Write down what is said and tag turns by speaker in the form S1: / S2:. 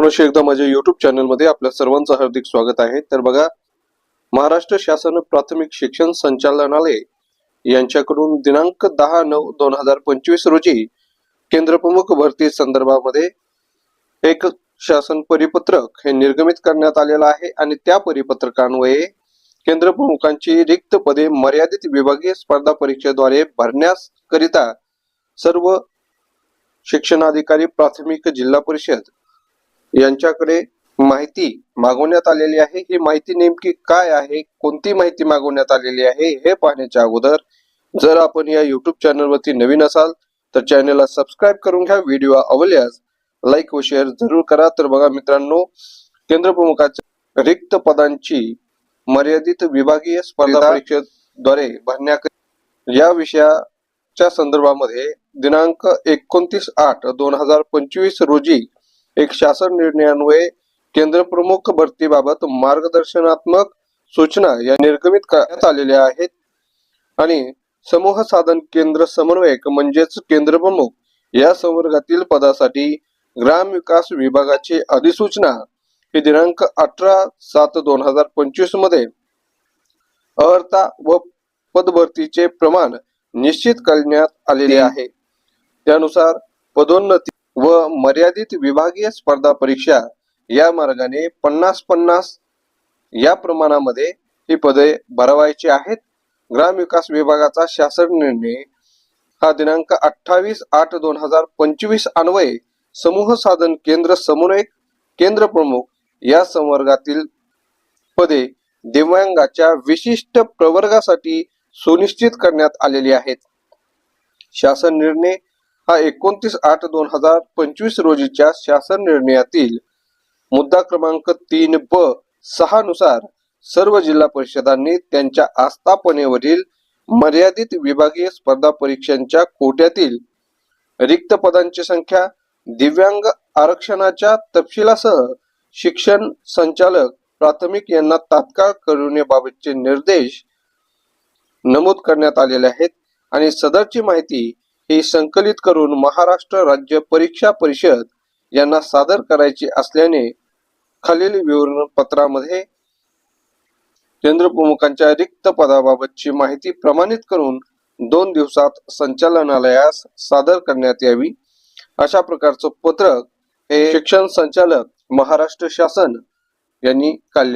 S1: पुनश्च एकदा माझ्या युट्यूब चॅनलमध्ये आपल्या सर्वांचं हार्दिक स्वागत आहे. तर बघा महाराष्ट्र शासन प्राथमिक शिक्षण संचालनालय यांच्याकडून दिनांक दहा नऊ दोन हजार पंचवीस रोजी केंद्रप्रमुख भरती संदर्भामध्ये एक शासन परिपत्रक हे निर्गमित करण्यात आलेलं आहे आणि त्या परिपत्रकान्वये केंद्रप्रमुखांची रिक्त पदे मर्यादित विभागीय स्पर्धा परीक्षेद्वारे भरण्यास करिता सर्व शिक्षणाधिकारी प्राथमिक जिल्हा परिषद यांच्याकडे माहिती मागवण्यात आलेली आहे. ही माहिती नेमकी काय आहे? कोणती माहिती मागवण्यात आलेली आहे? हे पाहण्याच्या अगोदर जर आपण या युट्यूब चॅनलवरती नवीन असाल तर चॅनलला सबस्क्राईब करून घ्या. व्हिडिओ आवडल्यास लाईक व शेअर जरूर करा. तर बघा मित्रांनो केंद्र प्रमुखाच्या रिक्त पदांची मर्यादित विभागीय स्पर्धा परीक्षेद्वारे भरण्या या विषयाच्या संदर्भामध्ये दिनांक एकोणतीस आठ दोन हजार पंचवीस रोजी एक शासन निर्णयान्वये केंद्र प्रमुख भरतीबाबत मार्गदर्शनात्मक सूचना या निर्गमित करण्यात आलेल्या आहेत. आणि समूह साधन केंद्र समन्वयक म्हणजेच केंद्र प्रमुख या संवर्गातील पदासाठी ग्राम विकास विभागाची अधिसूचना ही दिनांक अठरा सात दोन हजार पंचवीसमध्ये अर्हता व पदभरतीचे प्रमाण निश्चित करण्यात आलेले आहे. त्यानुसार पदोन्नती व मर्यादित विभागीय स्पर्धा परीक्षा या मार्गाने पन्नास पन्नास या प्रमाणामध्ये ही पदे भरवायची आहेत. ग्रामविकास विभागाचा शासन निर्णय हा दिनांक अठ्ठावीस आठ दोन हजार पंचवीस अन्वये समूह साधन केंद्र समन्वयक केंद्र प्रमुख या संवर्गातील पदे दिव्यांगाच्या विशिष्ट प्रवर्गासाठी सुनिश्चित करण्यात आलेली आहेत. शासन निर्णय हा एकोणतीस आठ दोन हजार पंचवीस रोजीच्या शासन निर्णयातील मुद्दा क्रमांक तीन ब सहा नुसार सर्व जिल्हा परिषदांनी त्यांच्या आस्थापनेवरील मर्यादित विभागीय स्पर्धा परीक्षांच्या कोट्यातील रिक्त पदांची संख्या दिव्यांग आरक्षणाच्या तपशिलासह शिक्षण संचालक प्राथमिक यांना तात्काळ करण्याबाबतचे निर्देश नमूद करण्यात आलेले आहेत आणि सदरची माहिती ही संकलित करून महाराष्ट्र राज्य परीक्षा परिषद यांना सादर करायची असल्याने खालील विवरण पत्रामध्ये केंद्र प्रमुखांच्या रिक्त पदाबाबतची माहिती प्रमाणित करून दोन दिवसात संचालनालयास सादर करण्यात यावी. अशा प्रकारचं पत्रक हे शिक्षण संचालक महाराष्ट्र शासन यांनी काढले.